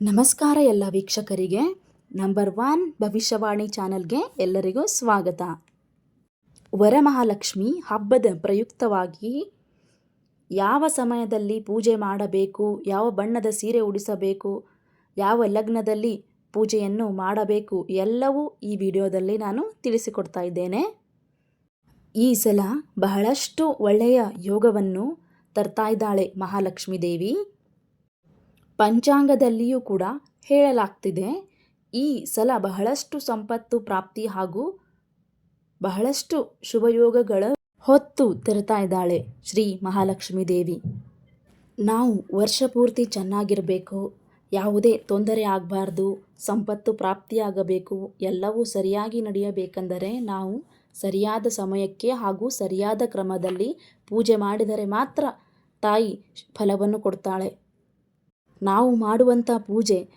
ನಮಸ್ಕಾರ ಎಲ್ಲ ವೀಕ್ಷಕರಿಗೆ, ನಂಬರ್ ಒನ್ ಭವಿಷ್ಯವಾಣಿ ಚಾನಲ್ಗೆ ಎಲ್ಲರಿಗೂ ಸ್ವಾಗತ. ವರಮಹಾಲಕ್ಷ್ಮಿ ಹಬ್ಬದ ಪ್ರಯುಕ್ತವಾಗಿ ಯಾವ ಸಮಯದಲ್ಲಿ ಪೂಜೆ ಮಾಡಬೇಕು, ಯಾವ ಬಣ್ಣದ ಸೀರೆ ಉಡಿಸಬೇಕು, ಯಾವ ಲಗ್ನದಲ್ಲಿ ಪೂಜೆಯನ್ನು ಮಾಡಬೇಕು ಎಲ್ಲವೂ ಈ ವಿಡಿಯೋದಲ್ಲಿ ನಾನು ತಿಳಿಸಿಕೊಡ್ತಾ ಇದ್ದೇನೆ. ಈ ಸಲ ಬಹಳಷ್ಟು ಒಳ್ಳೆಯ ಯೋಗವನ್ನು ತರ್ತಾ ಇದ್ದಾಳೆ ಮಹಾಲಕ್ಷ್ಮೀ ದೇವಿ. ಪಂಚಾಂಗದಲ್ಲಿಯೂ ಕೂಡ ಹೇಳಲಾಗ್ತಿದೆ. ಈ ಸಲ ಬಹಳಷ್ಟು ಸಂಪತ್ತು, ಪ್ರಾಪ್ತಿ ಹಾಗೂ ಬಹಳಷ್ಟು ಶುಭಯೋಗಗಳ ಹೊತ್ತು ತರ್ತಾ ಇದ್ದಾಳೆ ಶ್ರೀ ಮಹಾಲಕ್ಷ್ಮೀ ದೇವಿ. ನಾವು ವರ್ಷ ಪೂರ್ತಿ ಚೆನ್ನಾಗಿರಬೇಕು, ಯಾವುದೇ ತೊಂದರೆ ಆಗಬಾರ್ದು, ಸಂಪತ್ತು ಪ್ರಾಪ್ತಿಯಾಗಬೇಕು ಎಲ್ಲವೂ ಸರಿಯಾಗಿ ನಡೆಯಬೇಕೆಂದರೆ ನಾವು ಸರಿಯಾದ ಸಮಯಕ್ಕೆ ಹಾಗೂ ಸರಿಯಾದ ಕ್ರಮದಲ್ಲಿ ಪೂಜೆ ಮಾಡಿದರೆ ಮಾತ್ರ ತಾಯಿ ಫಲವನ್ನು ಕೊಡ್ತಾಳೆ. ನಾವು ಮಾಡುವಂಥ ಪೂಜೆ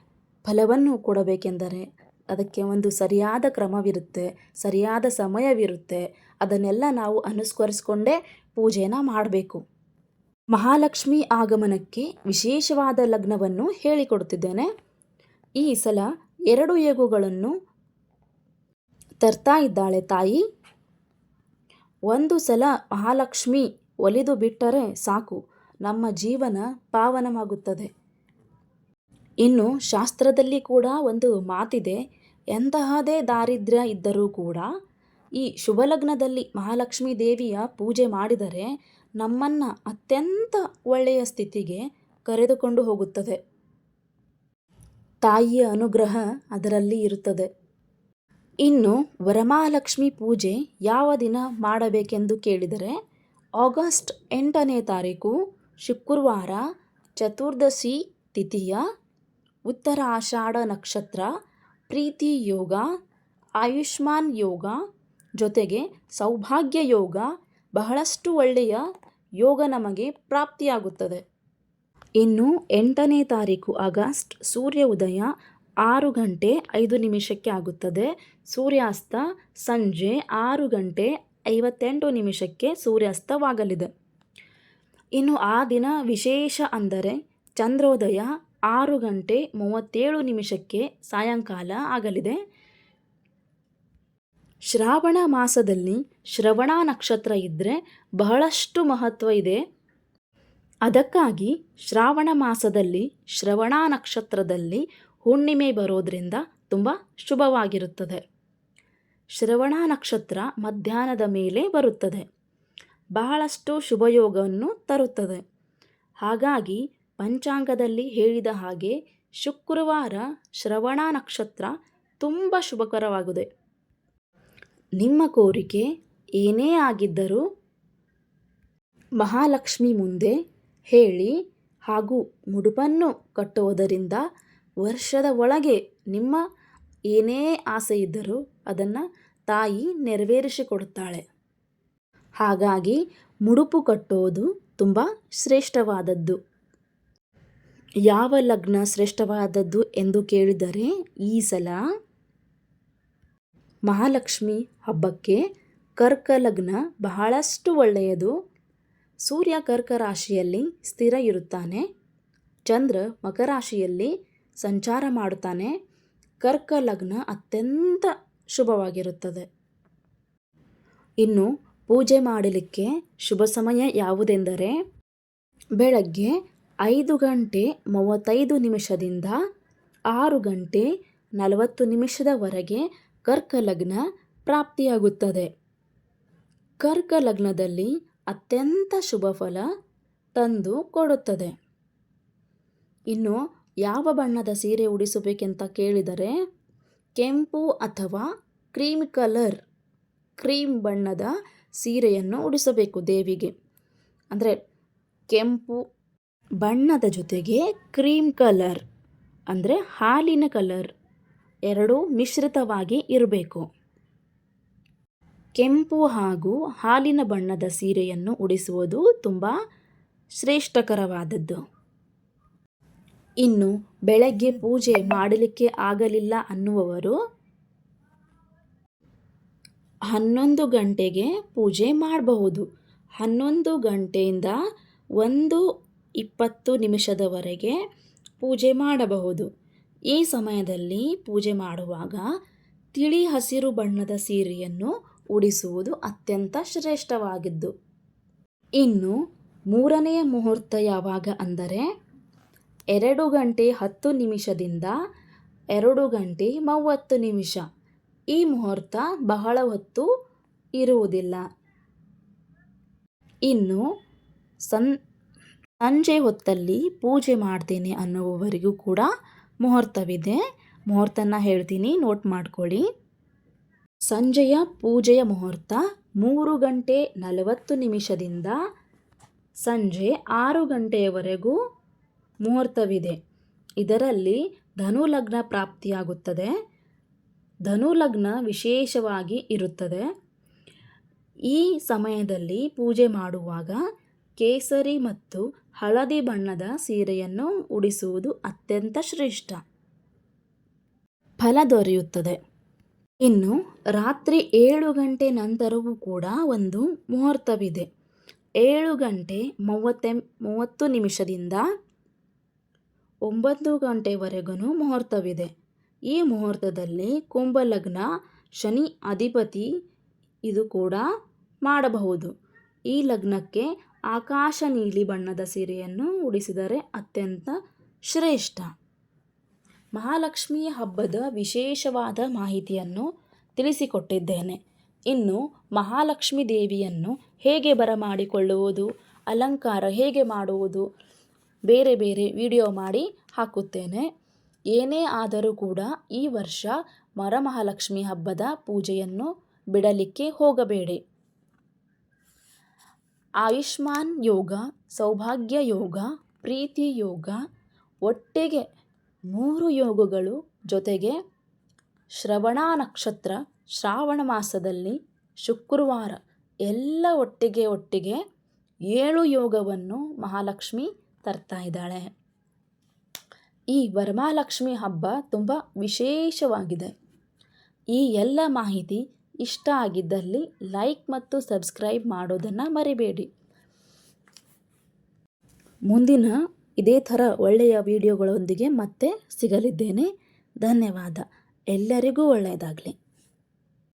ಫಲವನ್ನು ಕೊಡಬೇಕೆಂದರೆ ಅದಕ್ಕೆ ಒಂದು ಸರಿಯಾದ ಕ್ರಮವಿರುತ್ತೆ, ಸರಿಯಾದ ಸಮಯವಿರುತ್ತೆ. ಅದನ್ನೆಲ್ಲ ನಾವು ಅನುಸ್ಕರಿಸಿಕೊಂಡೇ ಪೂಜೆನ ಮಾಡಬೇಕು. ಮಹಾಲಕ್ಷ್ಮಿ ಆಗಮನಕ್ಕೆ ವಿಶೇಷವಾದ ಲಗ್ನವನ್ನು ಹೇಳಿಕೊಡುತ್ತಿದ್ದೇನೆ. ಈ ಸಲ ಎರಡು ಏಗುಗಳನ್ನು ತರ್ತಾ ಇದ್ದಾಳೆ ತಾಯಿ. ಒಂದು ಸಲ ಮಹಾಲಕ್ಷ್ಮಿ ಒಲಿದು ಬಿಟ್ಟರೆ ಸಾಕು, ನಮ್ಮ ಜೀವನ ಪಾವನವಾಗುತ್ತದೆ. ಇನ್ನು ಶಾಸ್ತ್ರದಲ್ಲಿ ಕೂಡ ಒಂದು ಮಾತಿದೆ, ಎಂತಹದೇ ದಾರಿದ್ರ್ಯ ಇದ್ದರೂ ಕೂಡ ಈ ಶುಭಲಗ್ನದಲ್ಲಿ ಮಹಾಲಕ್ಷ್ಮೀ ದೇವಿಯ ಪೂಜೆ ಮಾಡಿದರೆ ನಮ್ಮನ್ನು ಅತ್ಯಂತ ಒಳ್ಳೆಯ ಸ್ಥಿತಿಗೆ ಕರೆದುಕೊಂಡು ಹೋಗುತ್ತದೆ. ತಾಯಿಯ ಅನುಗ್ರಹ ಅದರಲ್ಲಿ ಇರುತ್ತದೆ. ಇನ್ನು ವರಮಹಾಲಕ್ಷ್ಮಿ ಪೂಜೆ ಯಾವ ದಿನ ಮಾಡಬೇಕೆಂದು ಕೇಳಿದರೆ, ಆಗಸ್ಟ್ ಎಂಟನೇ ತಾರೀಕು ಶುಕ್ರವಾರ ಚತುರ್ದಶಿ ತಿಥಿಯ ಉತ್ತರ ಆಷಾಢ ನಕ್ಷತ್ರ, ಪ್ರೀತಿ ಯೋಗ, ಆಯುಷ್ಮಾನ್ ಯೋಗ ಜೊತೆಗೆ ಸೌಭಾಗ್ಯ ಯೋಗ ಬಹಳಷ್ಟು ಒಳ್ಳೆಯ ಯೋಗ ನಮಗೆ ಪ್ರಾಪ್ತಿಯಾಗುತ್ತದೆ. ಇನ್ನು ಎಂಟನೇ ತಾರೀಕು ಆಗಸ್ಟ್, ಸೂರ್ಯ ಉದಯ ಆರು ಗಂಟೆ ಐದು ನಿಮಿಷಕ್ಕೆ ಆಗುತ್ತದೆ. ಸೂರ್ಯಾಸ್ತ ಸಂಜೆ ಆರು ಗಂಟೆ ಐವತ್ತೆಂಟು ನಿಮಿಷಕ್ಕೆ ಸೂರ್ಯಾಸ್ತವಾಗಲಿದೆ. ಇನ್ನು ಆ ದಿನ ವಿಶೇಷ ಅಂದರೆ ಚಂದ್ರೋದಯ ಆರು ಗಂಟೆ ಮೂವತ್ತೇಳು ನಿಮಿಷಕ್ಕೆ ಸಾಯಂಕಾಲ ಆಗಲಿದೆ. ಶ್ರಾವಣ ಮಾಸದಲ್ಲಿ ಶ್ರವಣ ನಕ್ಷತ್ರ ಇದ್ದರೆ ಬಹಳಷ್ಟು ಮಹತ್ವ ಇದೆ. ಅದಕ್ಕಾಗಿ ಶ್ರಾವಣ ಮಾಸದಲ್ಲಿ ಶ್ರವಣ ನಕ್ಷತ್ರದಲ್ಲಿ ಹುಣ್ಣಿಮೆ ಬರೋದರಿಂದ ತುಂಬ ಶುಭವಾಗಿರುತ್ತದೆ. ಶ್ರವಣ ನಕ್ಷತ್ರ ಮಧ್ಯಾಹ್ನದ ಮೇಲೆ ಬರುತ್ತದೆ. ಬಹಳಷ್ಟು ಶುಭಯೋಗವನ್ನು ತರುತ್ತದೆ. ಹಾಗಾಗಿ ಪಂಚಾಂಗದಲ್ಲಿ ಹೇಳಿದ ಹಾಗೆ ಶುಕ್ರವಾರ ಶ್ರವಣ ನಕ್ಷತ್ರ ತುಂಬ ಶುಭಕರವಾಗಿದೆ. ನಿಮ್ಮ ಕೋರಿಕೆ ಏನೇ ಆಗಿದ್ದರೂ ಮಹಾಲಕ್ಷ್ಮಿ ಮುಂದೆ ಹೇಳಿ ಹಾಗೂ ಮುಡುಪನ್ನು ಕಟ್ಟುವುದರಿಂದ ವರ್ಷದ ಒಳಗೆ ನಿಮ್ಮ ಏನೇ ಆಸೆ ಇದ್ದರೂ ಅದನ್ನು ತಾಯಿ ನೆರವೇರಿಸಿಕೊಡುತ್ತಾಳೆ. ಹಾಗಾಗಿ ಮುಡುಪು ಕಟ್ಟೋದು ತುಂಬ ಶ್ರೇಷ್ಠವಾದದ್ದು. ಯಾವ ಲಗ್ನ ಶ್ರೇಷ್ಠವಾದದ್ದು ಎಂದು ಕೇಳಿದರೆ ಈ ಸಲ ಮಹಾಲಕ್ಷ್ಮಿ ಹಬ್ಬಕ್ಕೆ ಕರ್ಕ ಲಗ್ನ ಬಹಳಷ್ಟು ಒಳ್ಳೆಯದು. ಸೂರ್ಯ ಕರ್ಕ ರಾಶಿಯಲ್ಲಿ ಸ್ಥಿರ ಇರುತ್ತಾನೆ. ಚಂದ್ರ ಮಕರಾಶಿಯಲ್ಲಿ ಸಂಚಾರ ಮಾಡುತ್ತಾನೆ. ಕರ್ಕ ಲಗ್ನ ಅತ್ಯಂತ ಶುಭವಾಗಿರುತ್ತದೆ. ಇನ್ನು ಪೂಜೆ ಮಾಡಲಿಕ್ಕೆ ಶುಭ ಸಮಯ ಯಾವುದೆಂದರೆ ಬೆಳಗ್ಗೆ ಐದು ಗಂಟೆ ಮೂವತ್ತೈದು ನಿಮಿಷದಿಂದ ಆರು ಗಂಟೆ ನಲವತ್ತು ನಿಮಿಷದವರೆಗೆ ಕರ್ಕ ಲಗ್ನ ಪ್ರಾಪ್ತಿಯಾಗುತ್ತದೆ. ಕರ್ಕ ಲಗ್ನದಲ್ಲಿ ಅತ್ಯಂತ ಶುಭ ಫಲ ತಂದು ಕೊಡುತ್ತದೆ. ಇನ್ನು ಯಾವ ಬಣ್ಣದ ಸೀರೆ ಉಡಿಸಬೇಕೆಂತ ಕೇಳಿದರೆ ಕೆಂಪು ಅಥವಾ ಕ್ರೀಮ್ ಕಲರ್, ಕ್ರೀಮ್ ಬಣ್ಣದ ಸೀರೆಯನ್ನು ಉಡಿಸಬೇಕು ದೇವಿಗೆ. ಅಂದರೆ ಕೆಂಪು ಬಣ್ಣದ ಜೊತೆಗೆ ಕ್ರೀಮ್ ಕಲರ್ ಅಂದರೆ ಹಾಲಿನ ಕಲರ್ ಎರಡೂ ಮಿಶ್ರಿತವಾಗಿ ಇರಬೇಕು. ಕೆಂಪು ಹಾಗೂ ಹಾಲಿನ ಬಣ್ಣದ ಸೀರೆಯನ್ನು ಉಡಿಸುವುದು ತುಂಬ ಶ್ರೇಷ್ಠಕರವಾದದ್ದು. ಇನ್ನು ಬೆಳಗ್ಗೆ ಪೂಜೆ ಮಾಡಲಿಕ್ಕೆ ಆಗಲಿಲ್ಲ ಅನ್ನುವವರು ಹನ್ನೊಂದು ಗಂಟೆಗೆ ಪೂಜೆ ಮಾಡಬಹುದು. ಹನ್ನೊಂದು ಗಂಟೆಯಿಂದ ಒಂದು ಇಪ್ಪತ್ತು ನಿಮಿಷದವರೆಗೆ ಪೂಜೆ ಮಾಡಬಹುದು. ಈ ಸಮಯದಲ್ಲಿ ಪೂಜೆ ಮಾಡುವಾಗ ತಿಳಿ ಹಸಿರು ಬಣ್ಣದ ಸೀರೆಯನ್ನು ಉಡಿಸುವುದು ಅತ್ಯಂತ ಶ್ರೇಷ್ಠವಾಗಿದ್ದು, ಇನ್ನು ಮೂರನೆಯ ಮುಹೂರ್ತ ಯಾವಾಗ ಅಂದರೆ ಎರಡು ಗಂಟೆ ಹತ್ತು ನಿಮಿಷದಿಂದ ಎರಡು ಗಂಟೆ ಮೂವತ್ತು ನಿಮಿಷ. ಈ ಮುಹೂರ್ತ ಬಹಳ ಹೊತ್ತು ಇರುವುದಿಲ್ಲ. ಇನ್ನು ಸನ್ ಸಂಜೆ ಹೊತ್ತಲ್ಲಿ ಪೂಜೆ ಮಾಡ್ತೇನೆ ಅನ್ನುವವರಿಗೂ ಕೂಡ ಮುಹೂರ್ತವಿದೆ. ಮುಹೂರ್ತನ ಹೇಳ್ತೀನಿ, ನೋಟ್ ಮಾಡ್ಕೊಳ್ಳಿ. ಸಂಜೆಯ ಪೂಜೆಯ ಮುಹೂರ್ತ ಮೂರು ಗಂಟೆ ನಲವತ್ತು ನಿಮಿಷದಿಂದ ಸಂಜೆ ಆರು ಗಂಟೆಯವರೆಗೂ ಮುಹೂರ್ತವಿದೆ. ಇದರಲ್ಲಿ ಧನು ಲಗ್ನ ಪ್ರಾಪ್ತಿಯಾಗುತ್ತದೆ. ಧನು ಲಗ್ನ ವಿಶೇಷವಾಗಿ ಇರುತ್ತದೆ. ಈ ಸಮಯದಲ್ಲಿ ಪೂಜೆ ಮಾಡುವಾಗ ಕೇಸರಿ ಮತ್ತು ಹಳದಿ ಬಣ್ಣದ ಸೀರೆಯನ್ನು ಉಡಿಸುವುದು ಅತ್ಯಂತ ಶ್ರೇಷ್ಠ. ಫಲ ದೊರೆಯುತ್ತದೆ. ಇನ್ನು ರಾತ್ರಿ ಏಳು ಗಂಟೆ ನಂತರವೂ ಕೂಡ ಒಂದು ಮುಹೂರ್ತವಿದೆ. ಏಳು ಗಂಟೆ ಮೂವತ್ತೆ, ಮೂವತ್ತು ನಿಮಿಷದಿಂದ ಒಂಬತ್ತು ಗಂಟೆವರೆಗೂ ಮುಹೂರ್ತವಿದೆ. ಈ ಮುಹೂರ್ತದಲ್ಲಿ ಕುಂಭಲಗ್ನ, ಶನಿ ಅಧಿಪತಿ ಇದು ಕೂಡ ಮಾಡಬಹುದು. ಈ ಲಗ್ನಕ್ಕೆ ಆಕಾಶ ನೀಲಿ ಬಣ್ಣದ ಸೀರೆಯನ್ನು ಉಡಿಸಿದರೆ ಅತ್ಯಂತ ಶ್ರೇಷ್ಠ. ಮಹಾಲಕ್ಷ್ಮಿ ಹಬ್ಬದ ವಿಶೇಷವಾದ ಮಾಹಿತಿಯನ್ನು ತಿಳಿಸಿಕೊಟ್ಟಿದ್ದೇನೆ. ಇನ್ನು ಮಹಾಲಕ್ಷ್ಮಿ ದೇವಿಯನ್ನು ಹೇಗೆ ಬರಮಾಡಿಕೊಳ್ಳುವುದು, ಅಲಂಕಾರ ಹೇಗೆ ಮಾಡುವುದು, ಬೇರೆ ಬೇರೆ ವಿಡಿಯೋ ಮಾಡಿ ಹಾಕುತ್ತೇನೆ. ಏನೇ ಆದರೂ ಕೂಡ ಈ ವರ್ಷ ಮರಮಹಾಲಕ್ಷ್ಮಿ ಹಬ್ಬದ ಪೂಜೆಯನ್ನು ಬಿಡಲಿಕ್ಕೆ ಹೋಗಬೇಡಿ. ಆಯುಷ್ಮಾನ್ ಯೋಗ, ಸೌಭಾಗ್ಯ ಯೋಗ, ಪ್ರೀತಿ ಯೋಗ, ಒಟ್ಟಿಗೆ ಮೂರು ಯೋಗಗಳು ಜೊತೆಗೆ ಶ್ರವಣ ನಕ್ಷತ್ರ, ಶ್ರಾವಣ ಮಾಸದಲ್ಲಿ ಶುಕ್ರವಾರ ಎಲ್ಲ ಒಟ್ಟಿಗೆ ಒಟ್ಟಿಗೆ ಏಳು ಯೋಗವನ್ನು ಮಹಾಲಕ್ಷ್ಮಿ ತರ್ತಾ ಇದ್ದಾಳೆ. ಈ ವರಮಹಾಲಕ್ಷ್ಮಿ ಹಬ್ಬ ತುಂಬ ವಿಶೇಷವಾಗಿದೆ. ಈ ಎಲ್ಲ ಮಾಹಿತಿ ಇಷ್ಟ ಆಗಿದ್ದಲ್ಲಿ ಲೈಕ್ ಮತ್ತು ಸಬ್ಸ್ಕ್ರೈಬ್ ಮಾಡೋದನ್ನು ಮರಿಬೇಡಿ. ಮುಂದಿನ ಇದೇ ಥರ ಒಳ್ಳೆಯ ವಿಡಿಯೋಗಳೊಂದಿಗೆ ಮತ್ತೆ ಸಿಗಲಿದ್ದೇನೆ. ಧನ್ಯವಾದ. ಎಲ್ಲರಿಗೂ ಒಳ್ಳೆಯದಾಗಲಿ.